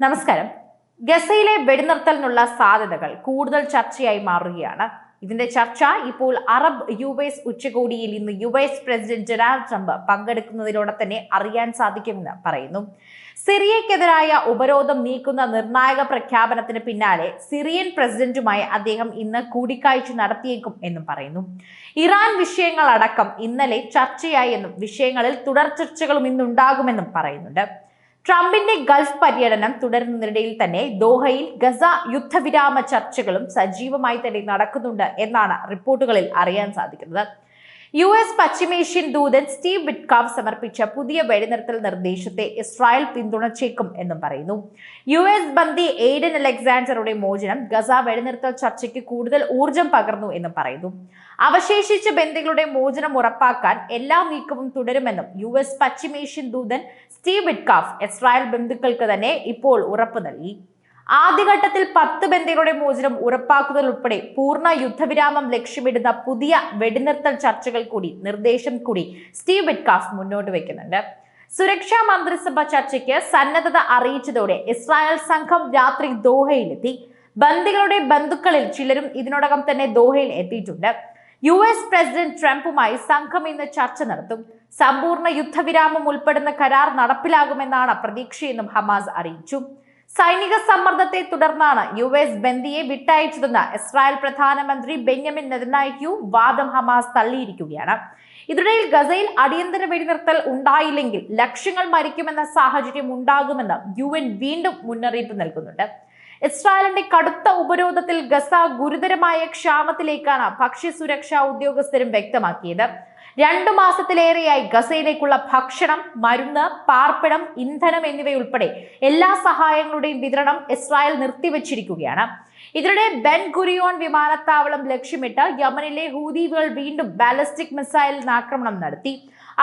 നമസ്കാരം. ഗസയിലെ വെടിനിർത്തലിനുള്ള സാധ്യതകൾ കൂടുതൽ ചർച്ചയായി മാറുകയാണ്. ഇതിന്റെ ചർച്ച ഇപ്പോൾ അറബ് യു എസ് ഉച്ചകോടിയിൽ ഇന്ന് U S president Donald Trump പങ്കെടുക്കുന്നതിലൂടെ തന്നെ അറിയാൻ സാധിക്കുമെന്ന് പറയുന്നു. സിറിയക്കെതിരായ ഉപരോധം നീക്കുന്ന നിർണായക പ്രഖ്യാപനത്തിന് പിന്നാലെ സിറിയൻ പ്രസിഡന്റുമായി അദ്ദേഹം ഇന്ന് കൂടിക്കാഴ്ച നടത്തിയേക്കും എന്നും പറയുന്നു. ഇറാൻ വിഷയങ്ങളടക്കം ഇന്നലെ ചർച്ചയായെന്നും വിഷയങ്ങളിൽ തുടർ ചർച്ചകളും ഇന്നുണ്ടാകുമെന്നും പറയുന്നുണ്ട്. ട്രംപിന്റെ ഗൾഫ് പര്യടനം തുടരുന്നതിനിടയിൽ തന്നെ ദോഹയിൽ ഗസ യുദ്ധവിരാമ ചർച്ചകളും സജീവമായി തന്നെ നടക്കുന്നുണ്ട് എന്നാണ് റിപ്പോർട്ടുകളിൽ അറിയാൻ സാധിക്കുന്നത്. യു എസ് പശ്ചിമേഷ്യൻ ദൂതൻ സ്റ്റീവ് വിറ്റ്കാവ് സമർപ്പിച്ച പുതിയ വെടിനിർത്തൽ നിർദ്ദേശത്തെ ഇസ്രായേൽ പിന്തുണച്ചേക്കും എന്നും പറയുന്നു. യു എസ് ബന്ദി എയ്ഡൻ അലക്സാണ്ടറുടെ മോചനം ഗസ വെടിനിർത്തൽ ചർച്ചയ്ക്ക് കൂടുതൽ ഊർജം പകർന്നു എന്നും പറയുന്നു. അവശേഷിച്ച ബന്ദികളുടെ മോചനം ഉറപ്പാക്കാൻ എല്ലാ നീക്കവും തുടരുമെന്നും യു എസ് പശ്ചിമേഷ്യൻ ദൂതൻ സ്റ്റീവ് വിറ്റ്കാഫ് ഇസ്രായേൽ ബന്ധുക്കൾക്ക് തന്നെ ഇപ്പോൾ ഉറപ്പ് നൽകി. ആദ്യഘട്ടത്തിൽ പത്ത് ബന്ധികളുടെ മോചനം ഉറപ്പാക്കുന്നതുൾപ്പെടെ പൂർണ യുദ്ധവിരാമം ലക്ഷ്യമിടുന്ന പുതിയ വെടിനിർത്തൽ ചർച്ചകൾ കൂടി നിർദ്ദേശം കൂടി സ്റ്റീവ് വിറ്റ്കാഫ് മുന്നോട്ട് വയ്ക്കുന്നുണ്ട് സുരക്ഷാ മന്ത്രിസഭ ചർച്ചയ്ക്ക് സന്നദ്ധത അറിയിച്ചതോടെ ഇസ്രായേൽ സംഘം രാത്രി ദോഹയിലെത്തി. ബന്ദികളുടെ ബന്ധുക്കളിൽ ചിലരും ഇതിനോടകം തന്നെ ദോഹയിൽ എത്തിയിട്ടുണ്ട്. യു എസ് പ്രസിഡന്റ് ട്രംപുമായി സംഘം ഇന്ന് ചർച്ച നടത്തും. സമ്പൂർണ യുദ്ധവിരാമം ഉൾപ്പെടുന്ന കരാർ നടപ്പിലാകുമെന്നാണ് പ്രതീക്ഷയെന്നും ഹമാസ് അറിയിച്ചു. സൈനിക സമ്മർദ്ദത്തെ തുടർന്നാണ് യു എസ് ബന്ദിയെ വിട്ടയച്ചതെന്ന് ഇസ്രായേൽ പ്രധാനമന്ത്രി ബെന്യമിൻ നെതന്യാഹു വാദം ഹമാസ് തള്ളിയിരിക്കുകയാണ്. ഇതിനിടയിൽ ഗസയിൽ അടിയന്തര വെടിനിർത്തൽ ഉണ്ടായില്ലെങ്കിൽ ലക്ഷ്യങ്ങൾ മരിക്കുമെന്ന സാഹചര്യം ഉണ്ടാകുമെന്ന് യു വീണ്ടും മുന്നറിയിപ്പ് നൽകുന്നുണ്ട്. ഇസ്രായേലിന്റെ കടുത്ത ഉപരോധത്തിൽ ഗസ ഗുരുതരമായ ക്ഷാമത്തിലേക്കാണ് ഭക്ഷ്യസുരക്ഷാ ഉദ്യോഗസ്ഥരും വ്യക്തമാക്കിയത്. രണ്ടു മാസത്തിലേറെയായി ഗസയിലേക്കുള്ള ഭക്ഷണം മരുന്ന് പാർപ്പിടം ഇന്ധനം എന്നിവയുൾപ്പെടെ എല്ലാ സഹായങ്ങളുടെയും വിതരണം ഇസ്രായേൽ നിർത്തിവച്ചിരിക്കുകയാണ്. ഇതിനിടെ ബെൻ ഗുരിയോൺ വിമാനത്താവളം ലക്ഷ്യമിട്ട് യമനിലെ ഹൂദീകൾ വീണ്ടും ബാലിസ്റ്റിക് മിസൈൽ ആക്രമണം നടത്തി.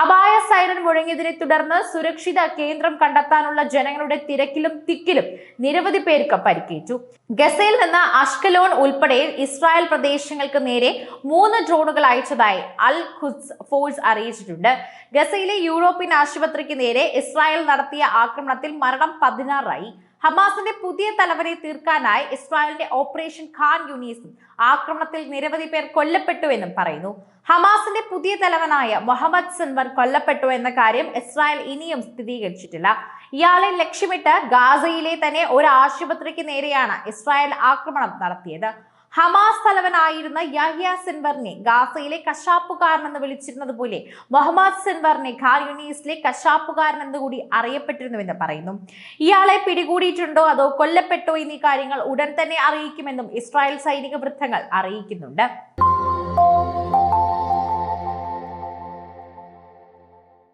അപായ സൈറൻ മുഴങ്ങിയതിനെ തുടർന്ന് സുരക്ഷിത കേന്ദ്രം കണ്ടെത്താനുള്ള ജനങ്ങളുടെ തിരക്കിലും തിക്കിലും നിരവധി പേർക്ക് പരിക്കേറ്റു. ഗസയിൽ നിന്ന് അഷ്കലോൺ ഉൾപ്പെടെ ഇസ്രായേൽ പ്രദേശങ്ങൾക്ക് നേരെ മൂന്ന് ഡ്രോണുകൾ അയച്ചതായി അൽ ഖുദ്സ് ഫോഴ്സ് അറിയിച്ചിട്ടുണ്ട്. ഗസയിലെ യൂറോപ്യൻ ആശുപത്രിക്ക് നേരെ ഇസ്രായേൽ നടത്തിയ ആക്രമണത്തിൽ മരണം പതിനാറായി. ഹമാസിന്റെ പുതിയ തലവനെ തീർക്കാനായി ഇസ്രായേലിന്റെ ഓപ്പറേഷൻ ഖാൻ യൂണീസും ആക്രമണത്തിൽ നിരവധി പേർ കൊല്ലപ്പെട്ടുവെന്നും പറയുന്നു. ഹമാസിന്റെ പുതിയ തലവനായ മുഹമ്മദ് സിൻവർ കൊല്ലപ്പെട്ടു എന്ന കാര്യം ഇസ്രായേൽ ഇനിയും സ്ഥിരീകരിച്ചിട്ടില്ല. ഇയാളെ ലക്ഷ്യമിട്ട് ഗാസയിലെ തന്നെ ഒരു ആശുപത്രിക്ക് നേരെയാണ് ഇസ്രായേൽ ആക്രമണം നടത്തിയത്. ഹമാസ് തലവനായിരുന്ന യഹ്യ സെൻവറിനെ ഗാസയിലെ കശാപ്പുകാരൻ എന്ന് വിളിച്ചിരുന്നത് പോലെ മുഹമ്മദ് സെൻവറിനെ ഖാൻ യൂണീസിലെ കശാപ്പുകാരൻ എന്നുകൂടി അറിയപ്പെട്ടിരുന്നുവെന്ന് പറയുന്നു. ഇയാളെ പിടികൂടിയിട്ടുണ്ടോ? അതോ കൊല്ലപ്പെട്ടോ? എന്നീ കാര്യങ്ങൾ ഉടൻ തന്നെ അറിയിക്കുമെന്നും ഇസ്രായേൽ സൈനിക വൃത്തങ്ങൾ അറിയിക്കുന്നുണ്ട്.